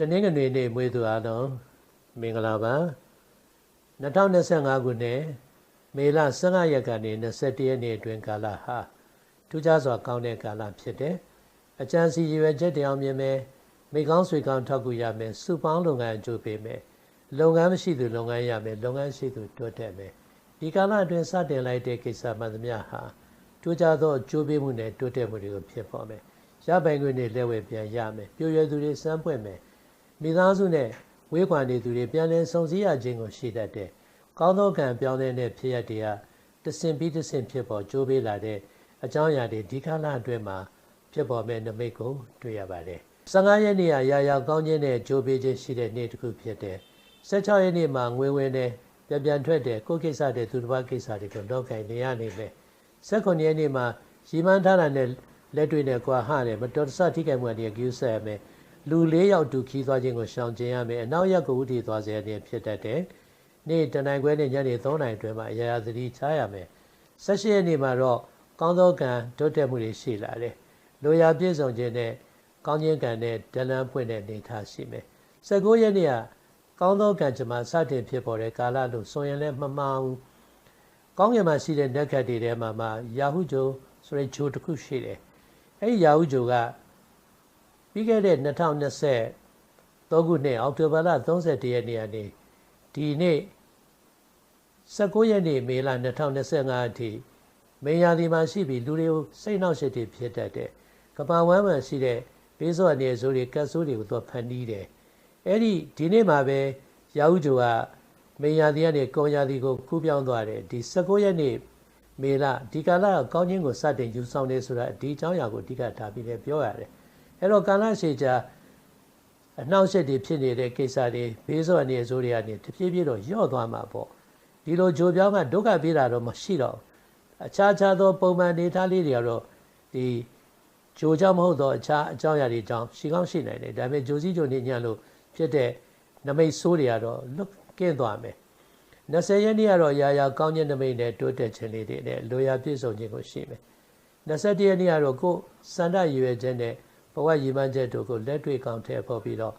တနင်္ဂနွေနေ့မွေးသူအားလုံးမင်္ဂလာပါ2025ခုနှစ်မေလ15ရက်ကနေ21ရက်နေ့အတွင်းကာလဟာထူးခြားစွာကောင်းတဲ့ကာလဖြစ်တယ်အကြံစီရွယ်ချက်တရားမြင်မယ်မိကောင်းဆွေကောင်းထောက်ကူရမယ်စုပေါင်းလုပ်ငန်းအကျိုးပေးမယ်လုပ်ငန်းမရှိသူလုပ်ငန်းရမယ်လုပ်ငန်းရှိသူတိုးတက်မယ်ဒီကာလအတွင်းစတင်လိုက်တဲ့ကိစ္စမှန်သမျှဟာထူးခြားသောအကျိုးပေးမှုနဲ့တိုးတက်မှုတွေကိုဖြစ်ပေါ်မယ်ရပိုင်ခွင့်တွေလက်ဝဲပြန်ရမယ်ပြည့်ရွယ်သူတွေစမ်းပွင့်မယ် မိသားစုနဲ့ဝေးခွာနေသူတွေပြန်လည်ဆုံစည်းရခြင်းကိုရှိတတ်တဲ့ကောင်းသောကံပြောင်းတဲ့ဖြစ်ရတဲ့တဆင်ပြီးတဆင်ဖြစ်ပေါ်ကြိုးပေးလာတဲ့အကြောင်းအရာတွေဒီကာလအတွင်းမှာဖြစ်ပေါ်မဲ့နမိတ်ကိုတွေ့ရပါတယ်။15ရက်နေ့ကရာရာကောင်းခြင်းနဲ့ကြိုးပေးခြင်းရှိတဲ့နေ့တစ်ခုဖြစ်တယ်။16ရက်နေ့မှာငွေဝင်တဲ့ပြန်ပြန်ထွက်တဲ့ကိုယ်ကိစ္စတဲ့သူတစ်ပါးကိစ္စတွေကိုတော့ကင်နေရနေမယ်။19ရက်နေ့မှာရီမန်းထားတာနဲ့လက်တွေ့နဲ့ကွာဟတယ်မတော်တဆထိခိုက်မှုတွေကျူးဆက်ရမယ် လူ၄ယောက်တူခီးသွားခြင်းကိုရှောင်ကျဉ်ရမယ်အနောက်ရက်ကိုဥတည်သွားစေတဲ့ဖြစ်တတ်တယ်နေ့တနိုင်ခွဲနဲ့ညနေ3နိုင်အတွင်းမှာအရာရာသတိချရမယ်16ရက်နေ့မှာတော့ကောင်းသောကံတိုးတက်မှုတွေရှိလာတယ်လိုရာပြည့်စုံခြင်းနဲ့ကောင်းခြင်းကံနဲ့ဒလန်ပွင့်တဲ့နေထားရှိမယ်19ရက်နေ့ကကောင်းသောကံကြမှာစတင်ဖြစ်ပေါ်တဲ့ကာလလို့ဆိုရင်လည်းမမှန်ဘူးကောင်းကင်မှာရှိတဲ့နက်ခတ်တွေထဲမှာမှယာဟုဂျိုဆိုတဲ့ဂျိုတစ်ခုရှိတယ်အဲဒီယာဟုဂျိုက ပြီးခဲ့တဲ့2023ခုနှစ်အောက်တိုဘာလ31ရက်နေ့ကနေဒီနေ့19ရက်နေ့မေလ2025အထိမေယာဒီမှာရှိပြီးလူတွေကိုစိတ်နှောက်ယှက်တွေဖြစ်တတ်တဲ့ကဘာဝမ်းမှရှိတဲ့ဘေးစောအနေဆိုးတွေကတ်ဆိုးတွေကိုသူဖန်တီးတယ်အဲ့ဒီဒီနေ့မှာပဲရာဟုဂျိုကမေယာဒီကနေကွန်ယာဒီကိုကူးပြောင်းသွားတယ်ဒီ19ရက်နေ့မေလဒီကာလကောင်းခြင်းကိုစတင်ယူဆောင်နေဆိုတာဒီအကြောင်းအရာကိုအဓိကထားပြီးလည်းပြောရတယ် အဲ့တော့ကာလရှည်ကြာအနှောက်အယှက်တွေဖြစ်နေတဲ့ကိစ္စတွေဘေးစောအနေအစိုးတွေကနေတဖြည်းဖြည်းတော့ယော့သွားမှာပေါ့ဒီလိုဂျိုပြောင်းကဒုက္ခပေးတာတော့မရှိတော့အခြားခြားသောပုံမှန်နေသားလေးတွေကတော့ဒီဂျိုကြောင့်မဟုတ်တော့အခြားအကြောင်းအရာတွေကြောင့်ရှိကောင်းရှိနိုင်တယ်ဒါပေမဲ့ဂျိုစည်းဂျိုနေညံ့လို့ဖြစ်တဲ့နမိတ်ဆိုးတွေကတော့လွတ်ကင်းသွားမယ်20ရက်နေ့ကတော့ရာရာကောင်းခြင်းနမိတ်နဲ့တိုးတက်ခြင်းလေးတွေနဲ့လိုရာပြည့်စုံခြင်းကိုရှိမယ်21ရက်နေ့ကတော့ကိုယ်စန္ဒရွယ်ခြင်းနဲ့ ဘဝရည်မှန်းချက်တို့ကိုလက်တွေ့ကောင်းထည့်ဖို့ပြီးတော့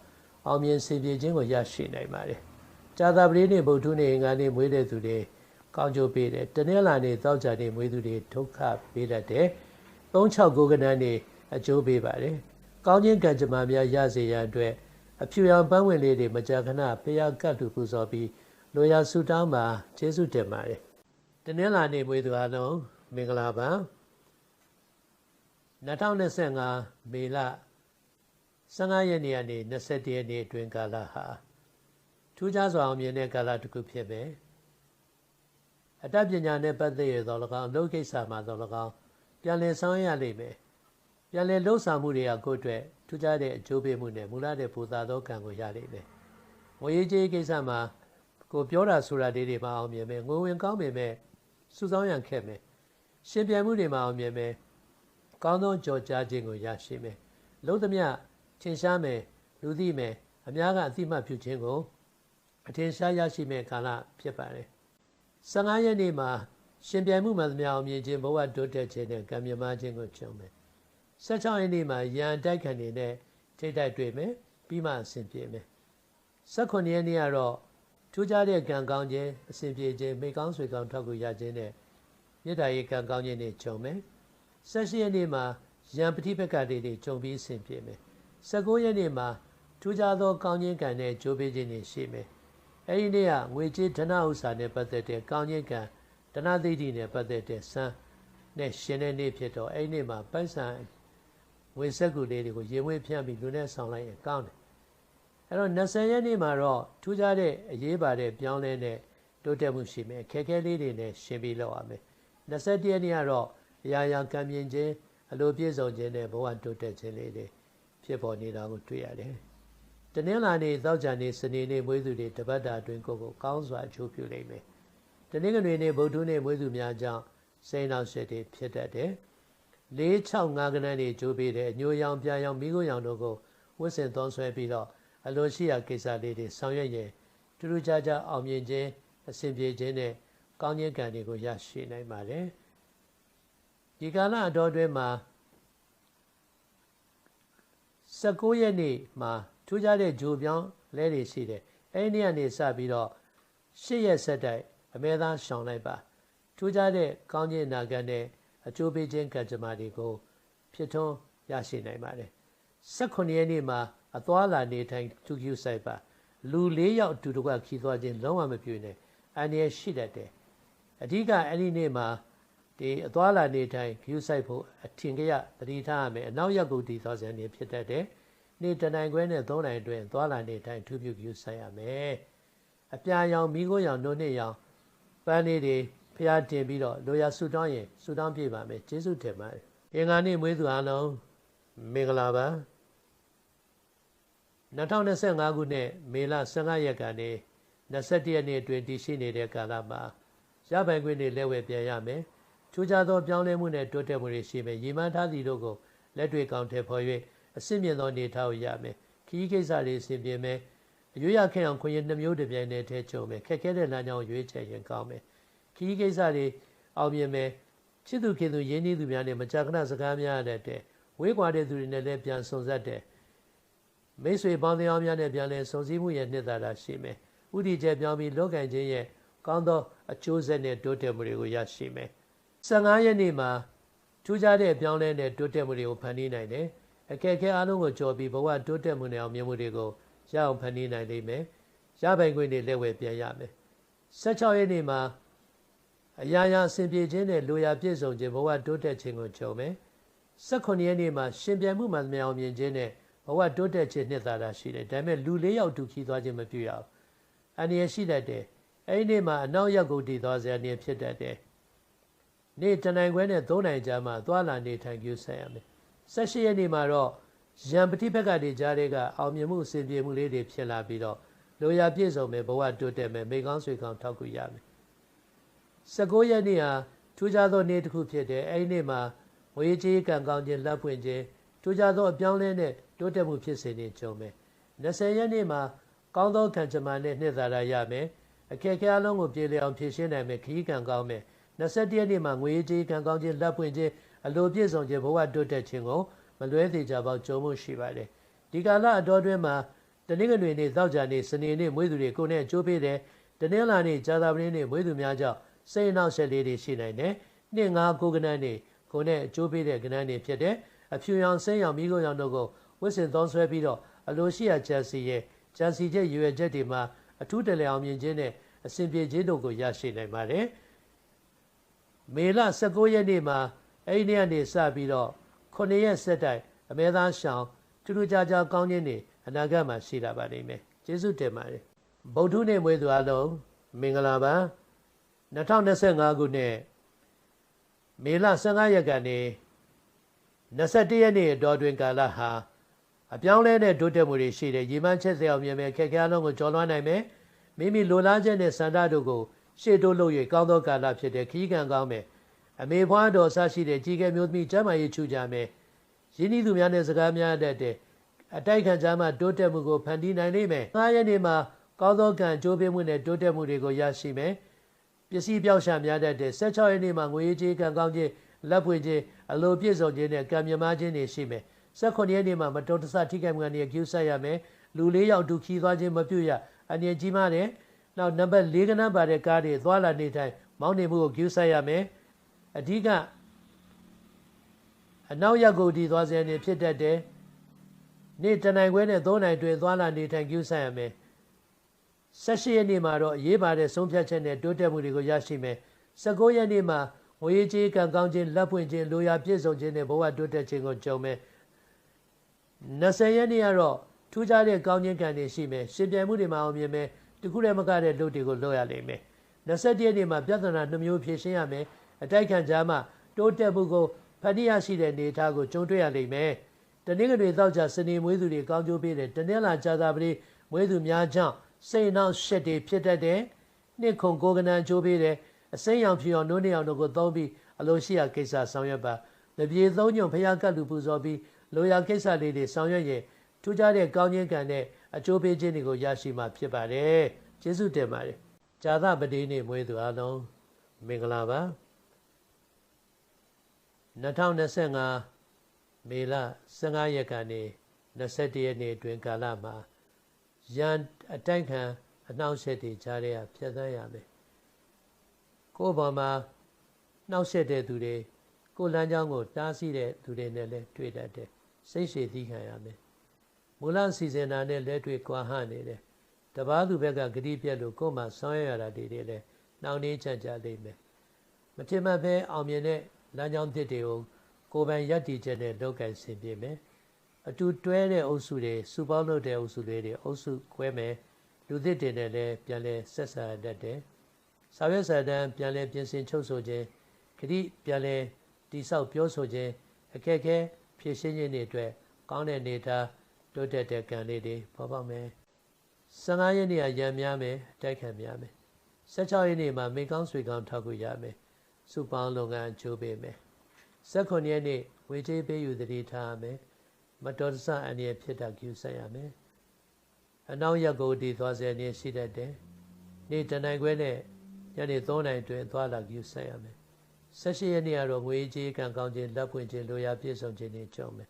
အောင်မြင်စေပြေခြင်းကိုရရှိနိုင်ပါတယ်။ကြာသာပတိနေ့ဗုဒ္ဓနေ့အင်္ဂါနေ့မွေးတဲ့သူတွေကောင်းကျိုးပေးတယ်။တနင်္လာနေ့သောကြာနေ့မွေးသူတွေဒုက္ခပေးတတ်တယ်။36ကဏ္ဍနေ့အကျိုးပေးပါတယ်။ကောင်းခြင်းကံကြမ္မာများရစေရန်အတွက်အဖြူရောင်ပန်းဝင်လေးတွေမကြာခဏဖျားကတ်လူပူဇော်ပြီးလိုရာဆူတောင်းမှာကျေးဇူးတင်ပါတယ်။တနင်္လာနေ့မွေးသူအားလုံးမင်္ဂလာပါ။ 2025မေလ15ရက်နေ့ကနေ21ရက်နေ့အတွင်းကာလဟာထူးခြားစွာအောင်မြင်တဲ့ကာလတစ်ခုဖြစ်ပဲအတတ်ပညာနဲ့ပတ်သက်ရသော၎င်းအလုပ်ကိစ္စမှာသော၎င်းပြန်လည်ဆောင်ရလိမ့်မယ်ပြန်လည်လှုပ်ဆောင်မှုတွေကကိုယ့်အတွက်ထူးခြားတဲ့အကျိုးပေးမှုနဲ့မူလတဲ့ပူဇာသောကံကိုရလိမ့်မယ်ငွေရေးကြေးကိစ္စမှာကိုပြောတာဆိုတာတွေတွေမှာအောင်မြင်မယ်ငွေဝင်ကောင်းပေမဲ့စုဆောင်းရန်ခက်မယ်ရှင်ပြန်မှုတွေမှာအောင်မြင်မယ် ကောင်းသောကြော်ကြားခြင်းကိုရရှိမယ်လုံးသမျှထင်ရှားမယ်လူသိမယ်အများကအသိမှတ်ပြုခြင်းကိုအထင်ရှားရရှိမဲ့ကာလဖြစ်ပါတယ်15ရက်နေ့မှာရှင်ပြိုင်မှုမှန်သမျှအောင်မြင်ခြင်းဘဝတိုးတက်ခြင်းနဲ့ကံမြမခြင်းကိုကြုံမယ်16ရက်နေ့မှာရန်တိုက်ခံနေနဲ့ထိတ်တိုက်တွေ့မယ်ပြီးမှအဆင်ပြေမယ်18ရက်နေ့ကတော့ထူးခြားတဲ့ကံကောင်းခြင်းအစဉ်ပြေခြင်းမိကောင်းဆွေကောင်းထောက်ကူရခြင်းနဲ့မေတ္တာရေးကံကောင်းခြင်းတွေကြုံမယ် 16ရက်နေ့မှာရံပတိပက္ခတွေတွေကြုံပြီးဆင်ပြေမယ်19ရက်နေ့မှာထူးခြားသောကောင်းခြင်းကံနဲ့ကြိုးပေးခြင်းတွေရှိမယ်အဲဒီနေ့ကငွေကြေးဓနဥစ္စာနဲ့ပတ်သက်တဲ့ကောင်းခြင်းကံဓနသိတိနဲ့ပတ်သက်တဲ့စံနဲ့ရှင်တဲ့နေ့ဖြစ်တော့အဲဒီနေ့မှာပိုက်ဆံငွေစက်ကူလေးတွေကိုရေဝေးဖြန့်ပြီးလူနဲ့ဆောင်လိုက်ရင်ကောင်းတယ်အဲ့တော့20ရက်နေ့မှာတော့ထူးခြားတဲ့အရေးပါတဲ့ပြောင်းလဲတဲ့တိုးတက်မှုရှိမယ်ခက်ခဲလေးတွေနဲ့ရှင်းပြီးလောက်ရမယ်21ရက်နေ့ကတော့ အရာရာကံမြင်ခြင်းအလိုပြည့်စုံခြင်းနဲ့ဘဝတိုးတက်ခြင်းလေးတွေဖြစ်ပေါ်နေတာကိုတွေ့ရတယ်။တနင်္လာနေ့သောကြာနေ့စနေနေ့မွေးသူတွေတပတ်တာအတွင်းကိုယ်ကိုကောင်းစွာအကျိုးပြုလိမ့်မယ်။တနင်္ဂနွေနေ့ဗုဒ္ဓနေ့မွေးသူများကြောင့်စိန်နောက်ဆက်တွေဖြစ်တတ်တယ်။၄6 5ကနန်းတွေကျိုးပေးတဲ့ညိုရောင်ပြာရောင်မိခိုးရောင်တို့ကိုဝတ်ဆင်သွန်းဆွဲပြီးတော့အလိုရှိရာကိစ္စလေးတွေဆောင်ရွက်ရင်ထူးထူးခြားခြားအောင်မြင်ခြင်းအဆင်ပြေခြင်းနဲ့ကောင်းခြင်းကံတွေကိုရရှိနိုင်ပါတယ်။ ဒီကာလအတော်အတွင်းမှာ19ရက်နေ့မှာထူးခြားတဲ့ဂျိုပြောင်းလဲတွေရှိတယ်အဲ့ဒီနေ့ကနေစပြီးတော့ရှစ်ရက်ဆက်တိုက်အမဲသားရှောင်လိုက်ပါထူးခြားတဲ့ကောင်းခြင်းနာခံတဲ့အကျိုးပေးခြင်းကံကြမ္မာတွေကိုဖြစ်ထွန်းရရှိနိုင်ပါတယ်18ရက်နေ့မှာအသွားလာနေထိုင်သူကျူဆိုင်ပါလူ၄ယောက်အတူတကွခီးသွားခြင်းလုံးဝမပြုနဲ့အန္တရာယ်ရှိတတ်တယ်အဓိကအဲ့ဒီနေ့မှာ ဒီအသွားလာနေထိုင်ဂယူဆိုင်ဖို့အထင်ကြရသတိထားရမယ်အနောက်ရက်ကိုတည်သွားစဉ်နေဖြစ်တတ်တယ်နေ့တနိုင်ခွဲနဲ့၃နိုင်အတွင်းသွားလာနေထိုင်ထူးပြုဂယူဆိုင်ရမယ်အပြာရောင်မိခိုးရောင်နှုတ်နှစ်ရောင်ပန်းလေးတွေဖျားတင်ပြီးတော့လိုရာဆူတောင်းရင်ဆူတောင်းပြပါမယ်ကျေးဇူးတင်ပါတယ်အင်္ဂါနေ့မွေးသူအားလုံးမင်္ဂလာပါ2025ခုနှစ်မေလ15ရက်ကနေ21ရက်နေ့အတွင်းတည်ရှိနေတဲ့ကာလမှာရပိုင်ခွင့်တွေလက်ဝဲပြန်ရမယ်။ ထူးခြားသောပြောင်းလဲမှုနဲ့တိုးတက်မှုတွေရှိမယ်။ရည်မှန်းထားသည့်တို့ကိုလက်တွေ့ကောင်းထည့်ဖော်၍အစစ်မြင့်သောနေထားကိုရမယ်။ခီးကိစ္စတွေအစဉ်ပြေမယ်။အရွေးရခဲ့အောင်ခွင့်ရနှမျိုးတစ်ပြိုင်တည်းထဲချုံမယ်။ခက်ခဲတဲ့လမ်းကြောင်းရွေးချယ်ရင်ကောင်းမယ်။ခီးကိစ္စတွေအောင်မြင်မယ်။ချစ်သူခင်သူရင်းနှီးသူများနဲ့မကြာခဏစကားများရတဲ့ဝေးကွာတဲ့သူတွေနဲ့လည်းပြန်ဆုံဆက်တဲ့မိတ်ဆွေပေါင်းသင်းအောင်များနဲ့ပြန်လည်ဆုံစည်းမှုရဲ့နှစ်သာရရှိမယ်။ဥတီကျပြောင်းပြီးလောကင်ခြင်းရဲ့ကောင်းသောအကျိုးဆက်နဲ့တိုးတက်မှုတွေကိုရရှိမယ်။ 15ရက်နေ့မှာထူးခြားတဲ့ပြောင်းလဲတဲ့တိုးတက်မှုတွေကိုဖန်တီးနိုင်တယ်။အခက်အခဲအလုံးကိုကြော်ပြီးဘဝတိုးတက်မှုနဲ့အောင်မြင်မှုတွေကိုရအောင်ဖန်တီးနိုင်လိမ့်မယ်။ရပိုင်ခွင့်တွေလက်ဝဲပြန်ရမယ်။16ရက်နေ့မှာအရာရာအစဉ်ပြေခြင်းနဲ့လိုရာပြည့်စုံခြင်းဘဝတိုးတက်ခြင်းကိုကြုံမယ်။18ရက်နေ့မှာရှင်ပြန်မှုမှန်သမျှအောင်မြင်ခြင်းနဲ့ဘဝတိုးတက်ခြင်းနှစ်သာရရှိတယ်ဒါပေမဲ့လူလေးယောက်တူခီးသွားခြင်းမပြုရဘူးအန္တရာယ်ရှိတတ်တယ်အဲ့ဒီနေ့မှာအနောက်ရောက်ကိုတည်သွားစရာနေဖြစ်တတ်တယ် နေ့တနိုင်ခွဲနဲ့၃နိုင်ကြာမှသွားလာနေထိုင်ကြည့်ဆက်ရမယ်၁၈ရက်နေ့မှာတော့ရံပတိဘက်ကတွေကြားတွေကအောင်မြင်မှုအစဉ်ပြေမှုလေးတွေဖြစ်လာပြီးတော့လိုရာပြည့်စုံမယ်ဘဝတိုးတက်မယ်မိကောင်းဆွေကောင်းထောက်ကူရမယ်၁၉ရက်နေ့ဟာထူးခြားသောနေ့တစ်ခုဖြစ်တယ်အဲ့ဒီနေ့မှာငွေကြေးကံကောင်းခြင်းလက်ပွင့်ခြင်းထူးခြားသောအပြောင်းလဲနဲ့တိုးတက်မှုဖြစ်စေနေကြုံမယ်20ရက်နေ့မှာကောင်းသောခံချမာနဲ့နှစ်သာရရမယ်အခက်အခဲအလုံးကိုပြေလည်အောင်ဖြည့်ရှင်းနိုင်မယ်ခရီးကံကောင်းမယ် 21ရက်နေ့မှာငွေကြေးကံကောင်းခြင်းလက်ပွင့်ခြင်းအလိုပြည့်စုံခြင်းဘဝတိုးတက်ခြင်းကိုမလွဲသေးကြပါကြုံမှုရှိပါတယ်ဒီကာလအတော်တွင်းမှာတနင်္ဂနွေနေ့သောကြာနေ့စနေနေ့မွေးသူတွေကိုနဲ့ကြိုးပေးတယ်တနင်္လာနေ့ကြာသပတေးနေ့မွေးသူများကြောင့်စိတ်အနှောက်အယှက်လေးတွေရှိနိုင်တယ်နှစ်ငါးကိုကနန်းနေ့ကိုနဲ့ကြိုးပေးတဲ့ကနန်းနေ့ဖြစ်တဲ့အဖြူရောင်ဆင်းရောင်မိခိုးရောင်တို့ကိုဝစ်စင်သုံးဆွဲပြီးတော့အလိုရှိရာဂျန်စီရဲ့ဂျန်စီချက်ရွယ်ချက်တွေမှာအထူးတလဲအောင်မြင်ခြင်းနဲ့အစဉ်ပြေခြင်းတို့ကိုရရှိနိုင်ပါတယ်။ မေလ19ရက်နေ့မှာအဲ့ဒီနေ့ကနေစပြီးတော့9ရက်ဆက်တိုက်အမဲသားရှောင်းထူးထူးခြားခြားကောင်းခြင်းတွေအနာဂတ်မှာရှိလာပါလိမ့်မယ်။ကျေးဇူးတင်ပါတယ်။ဗုဒ္ဓနေ့မွေးသူအလုံးမင်္ဂလာပါ။2025ခုနှစ်မေလ15ရက်ကနေ21ရက်နေ့အတော်တွင်ကာလဟာအပြောင်းလဲတဲ့တိုးတက်မှုတွေရှိတယ်ရေမှန်းချက်စရာမြင်မယ်ခက်ခဲအလုံးကိုကျော်လွှားနိုင်မယ်မိမိလိုလားချက်နဲ့စန္ဒတို့ကို ရှေ့တိုးလို့၍ကောင်းသောကာလဖြစ်တဲ့ခီးကံကောင်းမယ်အမေဖွားတော်ဆရှိတဲ့ကြီးကဲမျိုးသမီးကျမ်းမာရေးချူကြမယ်ရင်းနှီးသူများနဲ့စကားများတတ်တဲ့အတိုက်ခံကြမှာတိုးတက်မှုကိုဖန်တီးနိုင်လိမ့်မယ်။၅ရက်နေ့မှာကောင်းသောကံကြိုးပေးမှုနဲ့တိုးတက်မှုတွေကိုရရှိမယ်။ပစ္စည်းပြောက်ရှာများတတ်တဲ့16ရက်နေ့မှာငွေကြေးကံကောင်းခြင်းလက်ဖွင့်ခြင်းအလိုပြည့်စုံခြင်းနဲ့ကံမြမခြင်းတွေရှိမယ်18ရက်နေ့မှာမတော်တဆထိခိုက်မှုကနေကျူးဆက်ရမယ်လူလေးယောက်တူခီးသွားခြင်းမပြုတ်ရအနေကြီးမားတယ် နောက်နံပါတ်၄ကနန်းပါတဲ့ကားတွေသွားလာနေတိုင်းမောင်းနေမှုကိုကျူးဆက်ရမယ်အဓိကအနောက်ရက်ကိုဒီသွားစရာနေဖြစ်တတ်တယ်နေ့တနိုင်ခွဲနဲ့၃နိုင်တွင်သွားလာနေထိုင်ကျူးဆက်ရမယ်18ရက်နေ့မှာတော့အရေးပါတဲ့ဆုံးဖြတ်ချက်နဲ့တိုးတက်မှုတွေကိုရရှိမယ်19ရက်နေ့မှာငွေကြေးကံကောင်းခြင်းလက်ပွင့်ခြင်းလိုရာပြည့်စုံခြင်းနဲ့ဘဝတိုးတက်ခြင်းကိုကြုံမယ်20ရက်နေ့ကတော့ထူးခြားတဲ့ကောင်းခြင်းကံတွေရှိမယ်ရှင်ပြိုင်မှုတွေမှာအောင်မြင်မယ် တခုတည်းမကတဲ့လုပ်တွေကိုလုပ်ရလိမ့်မယ်21ရက်နေ့မှာပြဿနာနှမျိုးဖြေရှင်းရမယ်အတိုက်ခံကြားမှာတိုးတက်မှုကိုဖန်တီးရရှိတဲ့နေသားကိုကြုံတွေ့ရလိမ့်မယ်တနင်္ဂနွေသောက်ကြစနေမွေးသူတွေကောင်းကျိုးပေးတယ်တနင်္လာကြာသာပတိမွေးသူများကြောင့်စိတ်နှောက်ရှက်တွေဖြစ်တတ်တယ်နှစ်ခုကိုကနန်ကျိုးပေးတယ်အစိမ်းရောင်ဖြူရောင်နိုးနေအောင်တို့ကိုသုံးပြီးအလိုရှိရာကိစ္စဆောင်ရွက်ပါ။တပြေသုံးညုံဖျားကတ်လူပူဇော်ပြီးလိုရာကိစ္စလေးတွေဆောင်ရွက်ရင်ထူးခြားတဲ့ကောင်းခြင်းကံနဲ့ အကျိုးပေးခြင်းတွေကိုရရှိမှာဖြစ်ပါတယ်။ကျေးဇူးတင်ပါတယ်။ဇာသပတိနေ့မွေးသူအားလုံးမင်္ဂလာပါ။2025မေလ15ရက်ကနေ21 21ရက်နေ့အတွင်းကာလမှာရန်အတိုက်ခံအနှောင့်အယှက်တွေကြားထဲကဖြတ်သန်းရမယ်ကိုယ့်ဘော်မှာနှောင့်ယှက်တဲ့သူတွေကိုယ်လမ်းကြောင်းကိုတားဆီးတဲ့သူတွေနဲ့လည်းတွေ့တတ်တယ်စိတ်ရှည်သီးခံရမယ် မူလစီစဉ်တာနဲ့လက်တွေ့ကွာဟနေတယ်တပားသူဘက်ကဂတိပြက်လို့ကိုယ်မှဆောင်းရရတာတွေလည်းနှောင့်နှေးချမ်းကြလိမ့်မယ်မထင်မှတ်ပဲအောင်မြင်တဲ့လမ်းကြောင်းသစ်တွေကိုကိုယ်ပိုင်ရည်တည်ချက်နဲ့လုပ်ကိုင်ဆင်ပြေမယ်အတူတွဲတဲ့အုပ်စုတွေစုပေါင်းလုပ်တဲ့အုပ်စုလေးတွေအုပ်စုခွဲမယ်လူသစ်တွေနဲ့လည်းပြန်လဲဆက်ဆံတတ်တယ်စာရွက်စာတမ်းပြန်လဲပြင်ဆင်ချုပ်ဆိုခြင်းဂတိပြန်လဲတိဆောက်ပြောဆိုခြင်းအခက်အခဲဖြည့်ရှင်းခြင်းတွေအတွက်ကောင်းတဲ့နေသား တိုးတက်တဲ့ကံလေးတွေပေါ်ပေါက်မယ်15ရက်နေ့ကရံများမယ်အတိုက်ခံများမယ်16ရက်နေ့မှာမိကောင်းဆွေကောင်းထောက်ကူရမယ်စုပေါင်းလုပ်ငန်းအကျိုးပေးမယ်18ရက်နေ့ဝေချေးပေးယူတတိထားမယ်မတော်တဆအန္တရာယ်ဖြစ်တာကျူဆက်ရမယ်အနောက်ရက်ကိုတည်သွားစေနေရှိတတ်တယ်နေ့တနိုင်ခွဲနဲ့ညနေ3နိုင်တွင်သွားလာကျူဆက်ရမယ်18ရက်နေ့ကတော့ငွေကြေးကံကောင်းခြင်းလက်ပွင့်ခြင်းလိုရာပြည့်စုံခြင်းတွေကြုံမယ်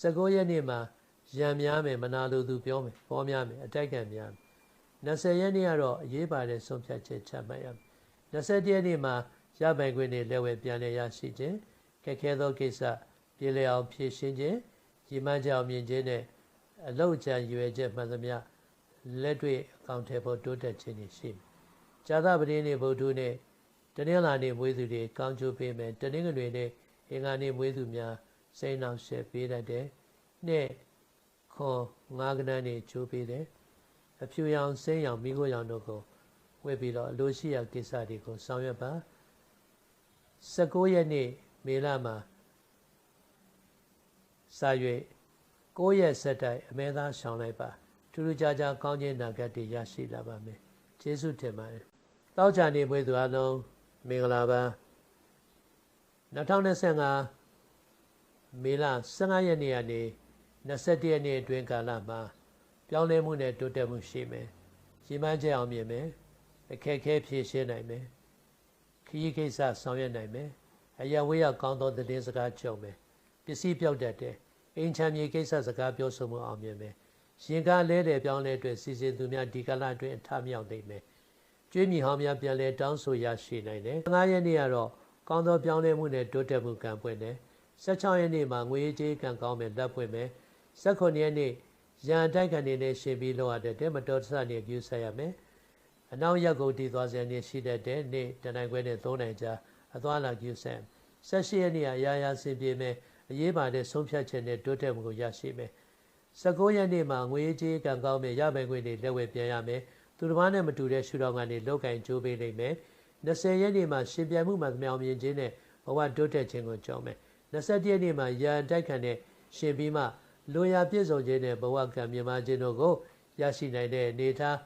19ရက်နေ့မှာ ရံများမယ်မနာလိုသူပြောမယ်ပေါ်များမယ်အတိုက်ခံများမယ်20ရက်နေ့ကတော့အရေးပါတဲ့ဆုံးဖြတ်ချက်ချမှတ်ရမယ်21ရက်နေ့မှာရပိုင်ခွင့်တွေလက်ဝဲပြန်လည်ရရှိခြင်းခက်ခဲသောကိစ္စပြည်လည်အောင်ဖြည့်ရှင်းခြင်းရည်မှန်းချက်အောင်မြင်ခြင်းနဲ့အလောက်ချံရွယ်ချက်မှန်သမျှလက်တွေ့အကောင့်ထဲပေါ်တိုးတက်ခြင်းတွေရှိမယ်။ဇာသပတိနေ့ဗုဒ္ဓနဲ့တနင်္လာနေ့မွေးသူတွေကောင်းကျိုးပေးမယ်တနင်္ဂနွေနေ့အင်္ဂါနေ့မွေးသူများစိတ်နှောင့်ယှက်ပေးတတ်တယ်။နှစ် ခွန်ငါးကနန်းနေချိုးပေးတယ်။အဖြူရောင်စိမ်းရောင်မိခိုးရောင်တို့ကိုဝှက်ပြီးတော့အလိုရှိရာကိစ္စတွေကိုဆောင်ရွက်ပါ19ရက်နေ့မေလမှာစာရွေ9ရက်ဆက်တိုက်အမဲသားရှောင်းလိုက်ပါထူးထူးခြားခြားကောင်းခြင်းနာဂတ်တွေရရှိလာပါမယ်ကျေးဇူးတင်ပါတယ်တောက်ချာနေပွေသူအလုံးမင်္ဂလာပါ2025မေလ15ရက်နေ့ကနေ 21ရက်နေ့အတွင်းကာလမှာပြောင်းလဲမှုနဲ့တိုးတက်မှုရှိမယ်ရည်မှန်းချက်အောင်မြင်မယ်အခက်အခဲဖြေရှင်းနိုင်မယ်ခရီးကိစ္စဆောင်ရွက်နိုင်မယ်အရာဝေးရကောင်းသောသတင်းစကားကြုံမယ်ပစ္စည်းပြောက်တတ်တယ်အိမ်ချမ်းမြေကိစ္စစကားပြောဆိုမှုအောင်မြင်မယ်ရင်ကားလဲတယ်ပြောင်းလဲအတွက်စီစဉ်သူများဒီကလာအတွင်းအထမြောက်နိုင်မယ်ကျွေးမြီဟောင်းများပြန်လဲတောင်းဆိုရရှိနိုင်တယ်9ရက်နေ့ကတော့ကောင်းသောပြောင်းလဲမှုနဲ့တိုးတက်မှုကံပွင့်တယ်16ရက်နေ့မှာငွေကြေးကံကောင်းမယ်လက်ပွင့်မယ် 18ရက်နေ့ရန်တိုက်ခံနေနဲ့ရှင်ပြီးလောက်ရတဲ့မတော်တဆနေကျူးဆက်ရမယ်အနောက်ရက်ကိုတည်သွားစေနေရှိတတ်တဲ့နေ့တနိုင်ခွဲနဲ့3နိုင်ကြာအသွားလာကျူးဆက်ဆက်ရှိရက်နေ့အရာရာစင်ပြေမယ်အရေးပါတဲ့ဆုံးဖြတ်ချက်နဲ့တိုးတက်မှုကိုရရှိမယ်19ရက်နေ့မှာငွေကြေးကံကောင်းမယ်ရပိုင်ခွင့်တွေလက်ဝဲပြန်ရမယ်သူတစ်ပါးနဲ့မတူတဲ့ရှုထောင့်ကနေလောက်ကင်ကြိုးပေးနိုင်မယ်20ရက်နေ့မှာရှင်ပြိုင်မှုမှာမြောင်မြင်ခြင်းနဲ့ဘဝတိုးတက်ခြင်းကိုကြောင်းမယ်21ရက်နေ့မှာရန်တိုက်ခံတဲ့ရှင်ပြီးမှ လိုရာပြည့်စုံခြင်းနဲ့ဘဝကံမြင်မာခြင်းတို့ကိုရရှိနိုင်တဲ့အနေထား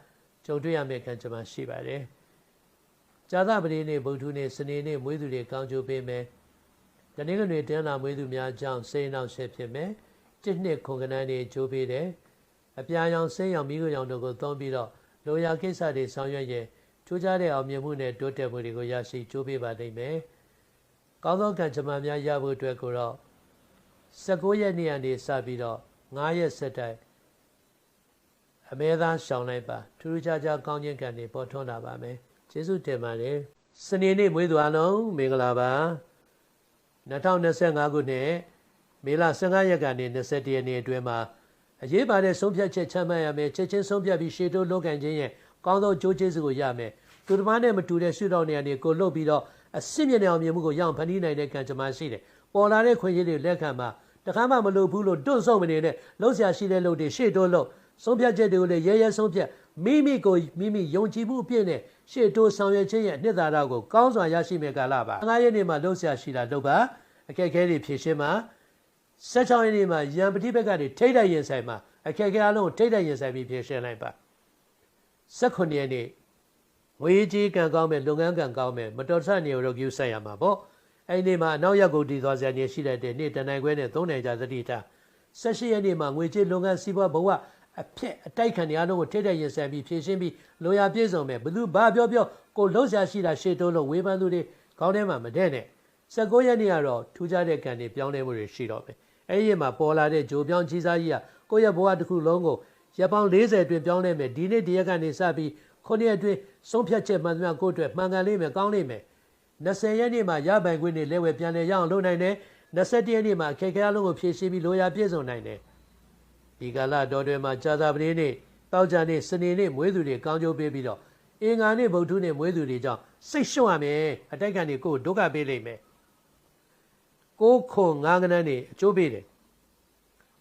ကြုံတွေ့ရမယ့်ခံချက်မှရှိပါတယ်။ဇာသပတိနေ့ဗုဒ္ဓနေ့စနေနေ့မွေးသူတွေကောင်းကျိုးပေးမယ်။တနင်္ဂနွေတင်းလာမွေးသူများကြောင့်စိတ်နှောက်ရှက်ဖြစ်မယ်။တစ်နှစ်ခုံကနန်းတွေကျိုးပေးတယ်။အပြာရောင်စိတ်ရောင်မိခိုးရောင်တို့ကိုသုံးပြီးတော့လိုရာကိစ္စတွေဆောင်ရွက်ရင်ထူးခြားတဲ့အောင်မြင်မှုနဲ့တိုးတက်မှုတွေကိုရရှိကျိုးပေးပါလိမ့်မယ်။ကောင်းသောကံကြမ္မာများရဖို့အတွက်ကိုတော့ 19ရက်နေ့ကနေစပြီးတော့9ရက်ဆက်တိုက်အမဲသားရှောင်လိုက်ပါထူးထူးခြားခြားကောင်းခြင်းကံတွေပေါ်ထွန်းလာပါမယ်ကျေးဇူးတင်ပါတယ်စနေနေ့မွေးသူအလုံးမင်္ဂလာပါ2025ခုနှစ်မေလ15ရက်ကနေ21ရက်နေ့အတွင်းမှာအရေးပါတဲ့ဆုံးဖြတ်ချက်ချမှတ်ရမယ်ချက်ချင်းဆုံးဖြတ်ပြီးရှေ့တိုးလုပ်ကန်ခြင်းရဲ့ကောင်းသောကြိုးကျေးဇူးကိုရမယ်သူတစ်ပါးနဲ့မတူတဲ့ရှုထောင့်နေရာတွေကိုလှုပ်ပြီးတော့အစစ်မြင့်တဲ့အောင်မြင်မှုကိုရအောင်ဖန်တီးနိုင်တဲ့ကံကြမ္မာရှိတယ်ပေါ်လာတဲ့ခွင့်ရည်တွေလက်ခံမှာ တခါမှမလုပ်ဘူးလို့တွန့်ဆုံမနေနဲ့လှုပ်ရှားရှိတဲ့လုပ်တွေရှေ့တိုးလို့ဆုံးဖြတ်ချက်တွေကိုလည်းရဲရဲဆုံးဖြတ်မိမိကိုမိမိယုံကြည်မှုအပြည့်နဲ့ရှေ့တိုးဆောင်ရွက်ခြင်းရဲ့အနှစ်သာရကိုကောင်းစွာရရှိမယ့်ကာလပါငါးရက်နေ့မှာလှုပ်ရှားရှိတာလုပ်ပါအခက်အခဲတွေဖြေရှင်းပါ16ရက်နေ့မှာရန်ပတိဘက်ကနေထိတ်တိုက်ရင်ဆိုင်မှာအခက်အခဲအလုံးထိတ်တိုက်ရင်ဆိုင်ပြီးဖြေရှင်းလိုက်ပါ18ရက်နေ့ဝေးကြီးကံကောင်းမဲ့လုပ်ငန်းကံကောင်းမဲ့မတော်တဆနေရောကျူးဆက်ရမှာပေါ့ အဲ့ဒီမှာအနောက်ရက်ကိုတည်သွားစရာနေရှိတဲ့နေ့တနိုင်ခွဲနဲ့၃နိုင်ကြာသတိထား18ရက်နေ့မှာငွေကြေးလုပ်ငန်းစီးပွားဘဝအဖြစ်အတိုက်ခံနေအားလုံးကိုထိတဲ့ရင်ဆိုင်ပြီးဖြည့်ရှင်းပြီးလိုရာပြည့်စုံမဲ့ဘသူဘာပြောပြောကိုလှုပ်ရှားရှိတာရှေ့တိုးလို့ဝေဖန်သူတွေခေါင်းထဲမှာမတဲ့နဲ့19ရက်နေ့ကတော့ထူးခြားတဲ့ကံတွေပြောင်းလဲမှုတွေရှိတော့မယ်အဲ့ဒီမှာပေါ်လာတဲ့ဂျိုပြောင်းကြီးစားကြီးကကိုယ့်ရဲ့ဘဝတစ်ခုလုံးကိုရပ်ပေါင်း40အတွင်းပြောင်းလဲမယ်ဒီနေ့ဒီရက်ကနေစပြီးခုနှစ်အတွင်းဆုံးဖြတ်ချက်မှန်သမျှကိုယ့်အတွက်မှန်ကန်လိမ့်မယ်ကောင်းလိမ့်မယ် 20ရက်နေ့မှာရပိုင်ခွင့်တွေလဲဝယ်ပြန်လဲရအောင်လုပ်နိုင်တယ်21ရက်နေ့မှာအခက်အခဲအလုံးကိုဖြည့်ရှင်းပြီးလိုရာပြည့်စုံနိုင်တယ်ဒီကာလတော်တွေမှာကြာသာပတိနေ့တောက်ကြနေ့စနေနေ့မွေးသူတွေကောင်းကျိုးပေးပြီးတော့အင်္ဂါနေ့ဗုဒ္ဓနေ့မွေးသူတွေကြောင့်စိတ်ရှုံ့ရမယ်အတိုက်ခံတွေကိုယ်ဒုက္ခပေးလိမ့်မယ်ကိုခွန်ငါးကနန်းနေအကျိုးပေးတယ်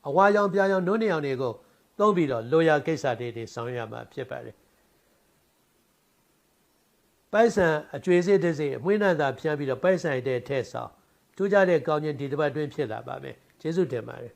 အဝါရောင်ပြာရောင်နုံးနေအောင်တွေကိုသုံးပြီးတော့လိုရာကိစ္စတွေတွေဆောင်ရွက်ရမှာဖြစ်ပါတယ် ပိုက်ဆံအကျွေးစစ်တစ်စိအမွှေးနှံသာဖြန်းပြီးတော့ပိုက်ဆံတဲ့ထဲဆောင်ထူးခြားတဲ့ကောင်းခြင်းဒီတစ်ပတ်တွင်းဖြစ်လာပါမယ်ကျေးဇူးတင်ပါတယ်